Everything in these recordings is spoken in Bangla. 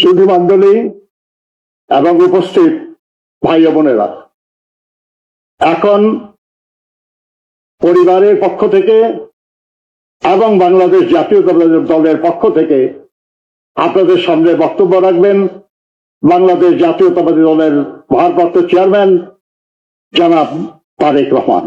সুধী মন্ডলী এবং উপস্থিত ভাই বোনেরা। এখন পরিবারের পক্ষ থেকে এবং বাংলাদেশ জাতীয়তাবাদী দলের পক্ষ থেকে আপনাদের সামনে বক্তব্য রাখবেন বাংলাদেশ জাতীয়তাবাদী দলের ভারপ্রাপ্ত চেয়ারম্যান জনাব তারেক রহমান।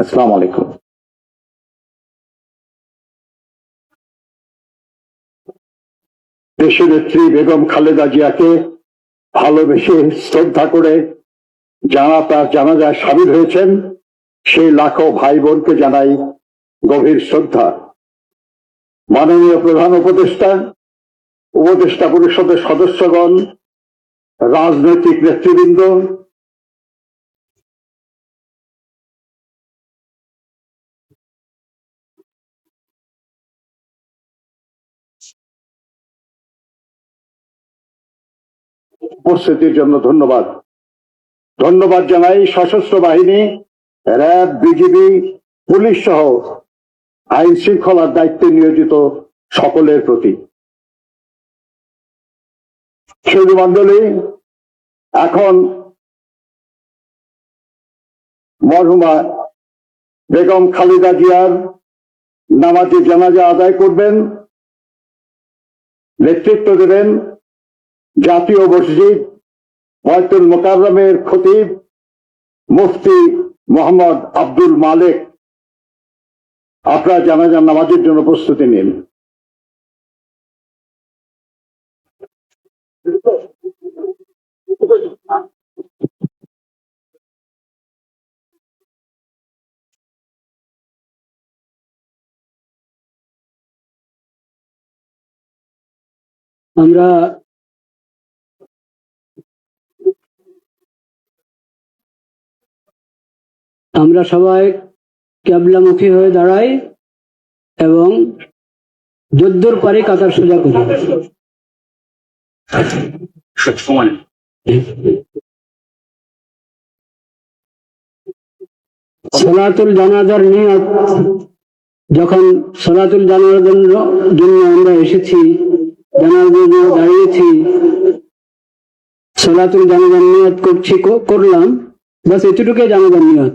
আসসালামু আলাইকুম। দেশনেত্রী বেগম খালেদা জিয়াকে ভালোবেসে শ্রদ্ধা করে যারা তার জানাজায় সামিল হয়েছেন, সেই লাখো ভাই বোনকে জানাই গভীর শ্রদ্ধা। মাননীয় প্রধান উপদেষ্টা উপদেষ্টা পরিষদের সদস্যগণ, রাজনৈতিক নেতৃবৃন্দ উপস্থিতির জন্য ধন্যবাদ। ধন্যবাদ জানাই সশস্ত্র বাহিনী, র্যাব, বিজিবি, পুলিশ সহ আইন শৃঙ্খলার দায়িত্বে নিয়োজিত সকলের প্রতি। মন্ডলী এখন মরহুমা বেগম খালিদা জিয়ার নামাজি জানাজা আদায় করবেন, নেতৃত্ব দেবেন জাতীয় মসজিদ বয়তুল মোকাররমের খতিব মুফতি মোহাম্মদ আব্দুল মালেক। আপনারা জানাজার নামাজের জন্য প্রস্তুতি নিন। আমরা আমরা সবাই ক্যাবলামুখী হয়ে দাঁড়াই এবং যদ্দুর পারি কাতার সোজা করি। সলাতুল জানাজার নিয়ত যখন সলাতুল জানাজার জন্য আমরা এসেছি জানার জন্য দাঁড়িয়েছি সলাতুল জানাজার নিয়ত করছি ক- করলাম বাস এতটুকুই জানাজার নিয়ত।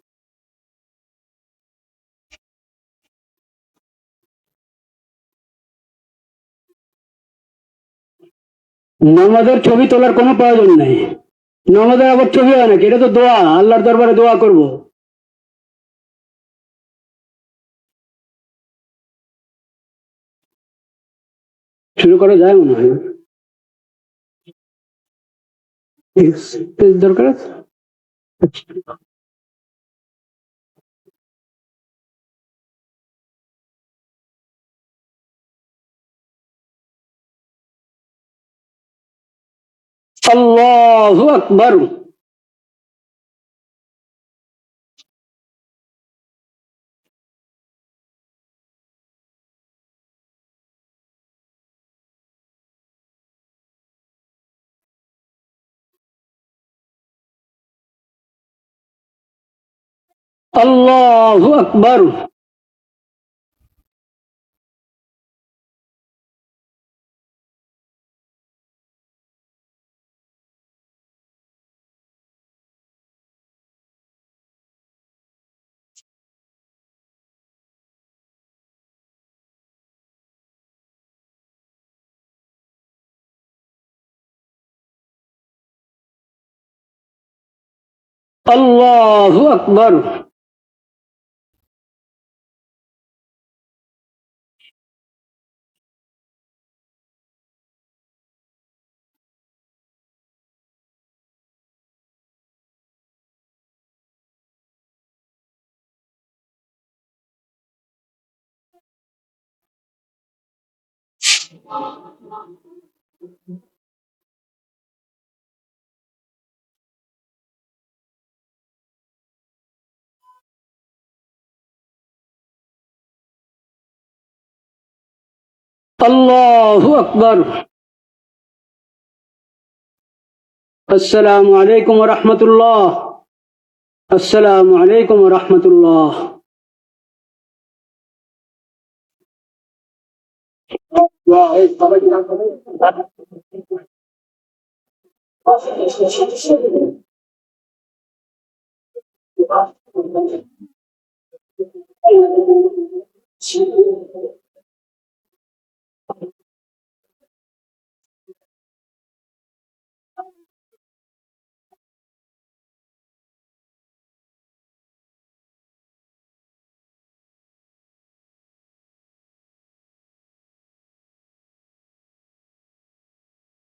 নামাজের ছবি তোলার কোনো প্রয়োজন নেই। নামাজের আবার ছবি হয় নাকি? এটা তো দোয়া, আল্লাহর দরবারে দোয়া করব। শুরু করা যায় মনে হয় দরকার আছে? الله أكبر. الله أكبر. আল্লাহু আকবার। আল্লাহু আকবার আল্লাহু আকবার আল্লাহু আকবার আসসালামু আলাইকুম রহমতুল্লাহ আসসালামু আলাইকুম রহমতুল্লাহ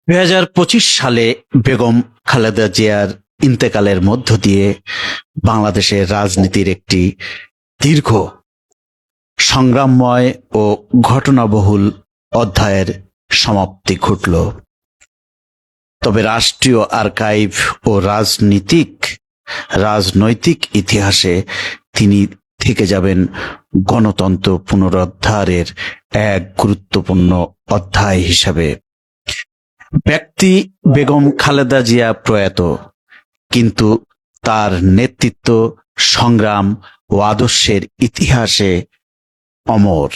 দুই হাজার পঁচিশ সালে বেগম খালেদা জিয়ার ইন্তেকালের মধ্য দিয়ে বাংলাদেশের রাজনীতির একটি দীর্ঘ, সংগ্রামময় ও ঘটনাবহুল অধ্যায়ের সমাপ্তি ঘটল। তবে রাষ্ট্রীয় আর্কাইভ ও রাজনীতিক, রাজনৈতিক ইতিহাসে তিনি থেকে যাবেন গণতন্ত্র পুনরুদ্ধারের এক গুরুত্বপূর্ণ অধ্যায় হিসাবে। ব্যক্তি বেগম খালেদা জিয়া প্রয়াত, কিন্তু তার নেতৃত্ব সংগ্রাম ও আদর্শের ইতিহাসে অমর।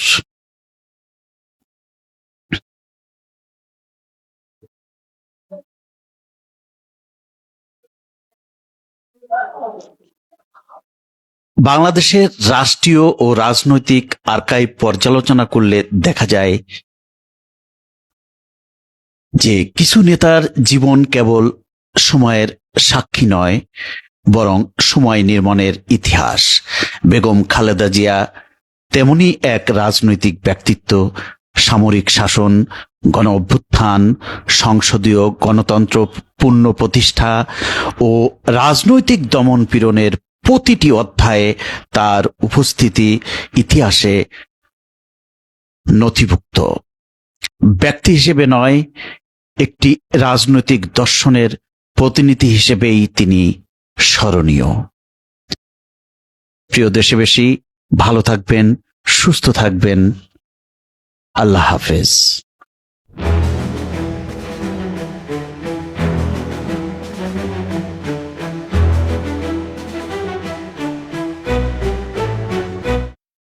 বাংলাদেশের রাষ্ট্রীয় ও রাজনৈতিক আর্কাইভ পর্যালোচনা করলে দেখা যায় যে কিছু নেতার জীবন কেবল সময়ের সাক্ষী নয়, বরং সময় নির্মাণের ইতিহাস। বেগম খালেদা জিয়া তেমনি এক রাজনৈতিক ব্যক্তিত্ব, সামরিক শাসন, গণ অভ্যুত্থান, সংসদীয় গণতন্ত্র পূর্ণ প্রতিষ্ঠা ও রাজনৈতিক দমন পীড়নের প্রতিটি অধ্যায়ে তার উপস্থিতি ইতিহাসে নথিভুক্ত। ব্যক্তি হিসেবে নয় একটি রাজনৈতিক দর্শনের প্রতিনিধি হিসেবেই তিনি স্মরণীয়। প্রিয় দেশবাসী, ভালো থাকবেন, সুস্থ থাকবেন। আল্লাহ হাফেজ।